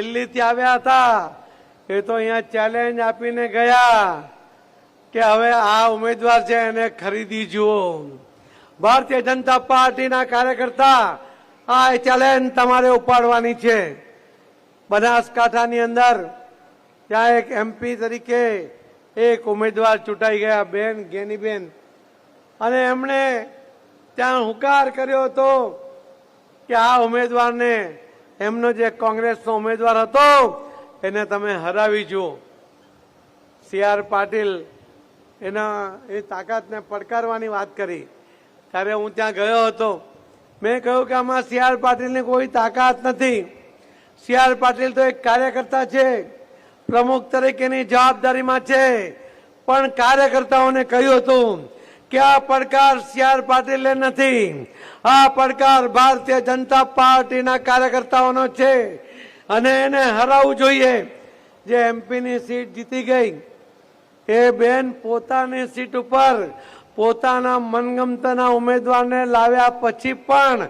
દિલ્હીથી આવ્યા હતા. એ તો અહીંયા ચેલેન્જ આપીને ગયા કે હવે આ ઉમેદવાર છે એને ખરીદી જુઓ. ભારતીય જનતા પાર્ટીના કાર્યકર્તા, આ ચેલેન્જ તમારે ઉપાડવાની છે. બનાસકાંઠાની અંદર ત્યાં એક એમપી તરીકે એક ઉમેદવાર ચૂંટાઈ ગયા, બેન ગેનીબેન. અને એમણે ત્યાં હુંકાર કર્યો હતો કે આ ઉમેદવારને એમનો જે કોંગ્રેસનો ઉમેદવાર હતો, એને તમે હરાવી જુઓ. સી આર પાટીલ એના એ તાકાતને પડકારવાની વાત કરી. ત્યારે હું ત્યાં ગયો હતો. મેં કહ્યું કે આમાં સી આર પાટીલની કોઈ તાકાત નથી. સી આર પાટીલ તો એક કાર્યકર્તા છે. પ્રમુખ તરીકેની જવાબદારીમાં છે. પણ કાર્યકર્તાઓને કહ્યું હતું કે આ પડકાર સીઆર પાટીલ નથી? આ પડકાર ભારતીય જનતા પાર્ટીના કાર્યકર્તાઓનો છે. અને એને હરાવવું જોઈએ. જે એમપીની સીટ જીતી ગઈ, એ બેન પોતાની સીટ ઉપર પોતાના મનગમતાના ઉમેદવારને લાવ્યા પછી પણ